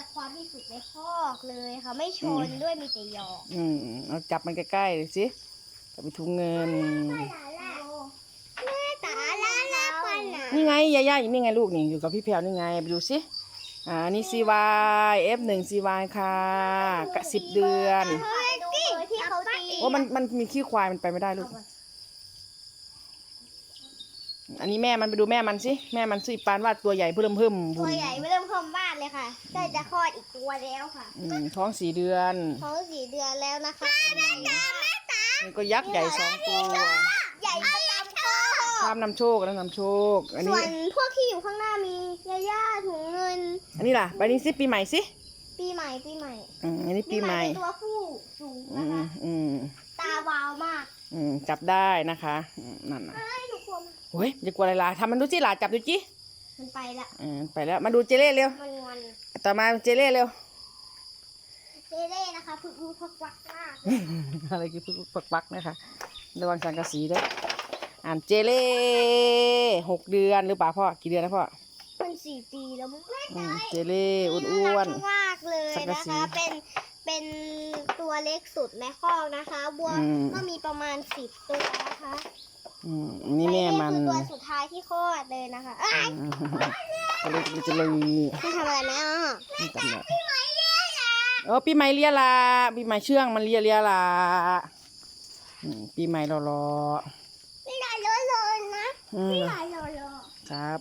จากความที่สุดในคอกเลยค่ะ ไม่ชนด้วยมีแต่หยอกอืมเอาจับมันใกล้ๆเลยสิจับไปถุงเงินแม่ตาลาลาปันอะนี่ไงยาย่าอยู่นี่ไงลูกนี่อยู่กับพี่แพรวนี่ไงไปดูสิอ่านี่ CY F1 CY ค่ะกะสิบเดือน เฮ้ยดูเลยที่เขาตีโอ้มันมันมีขี้ควายมันไปไม่ได้ลูกอัน นี้แม่มันไปดูแม่มันสิแม่มันสิปานว่าตัวใหญ่เพิ่มเพิ่มตัวใหญ่ไม่เริ่มพร้อมบ้านเลยค่ะใกล้จะคลอดอีกตัวแล้วค่ะอืมท้องสี่เดือนท้องสี่เดือนแล้วนะคะแม่ตาแม่ตามันก็ยักษ์ใหญ่สองตัวใหญ่ประจำคอภาพนำโชคแล้วนำโชค อันส่นี้ วนพวกที่อยู่ข้างหน้ามียาย่าถุงเงิน อันนี้ล่ะใบนี้สิปีใหม่สิปีใหม่ปีใหม่อืมอันนี้ปีใหม่เป็นตัวผู้สูงอืนะมคะอืมตาวาวมากอืมจับได้นะคะอืมนั่นนะเฮ้ยหนูกลัวมัน โอ้ยอย่ากลัวอะไรล่ะทำมันดูสิล่ะจับดูจิมันไปละ อืมไปแล้ว มาดูเจเล่เร็ว มันงอนต่อมาเจเล่เร็วเล่เล่นะคะพึกพึกพักวักมากอะไรคือพึกปักปักนะคะระวังสังกะสีด้วยอ่านเจเล่หกเดือนหรือเปล่าพ่อ กี่เดือนนะพ่อ มันสี่ปีแล้วมั้งแม่อืมเจเล่อ้วนน่ารักมากเลยสังกะนะสีคะ เป็น เป็นตัวเล็กสุดในคอกนะคะ บัวอืม ก็มีประมาณสิบตัวนะคะ ๆ อืมนี่แม่มันคือตัวสุดท้ายที่คลอดเลยนะคะเอ้ยอืมเจเล่เจเล่ไม่ทำอะไรไหมอะนี่จำได้เออปีใหม่เลียละปีใหม่เชื่องมันเลียเลียละอืมปีใหม่รอรอไม่ได้เลยเลยนะๆอืมไม่ได้เลยเลยครับ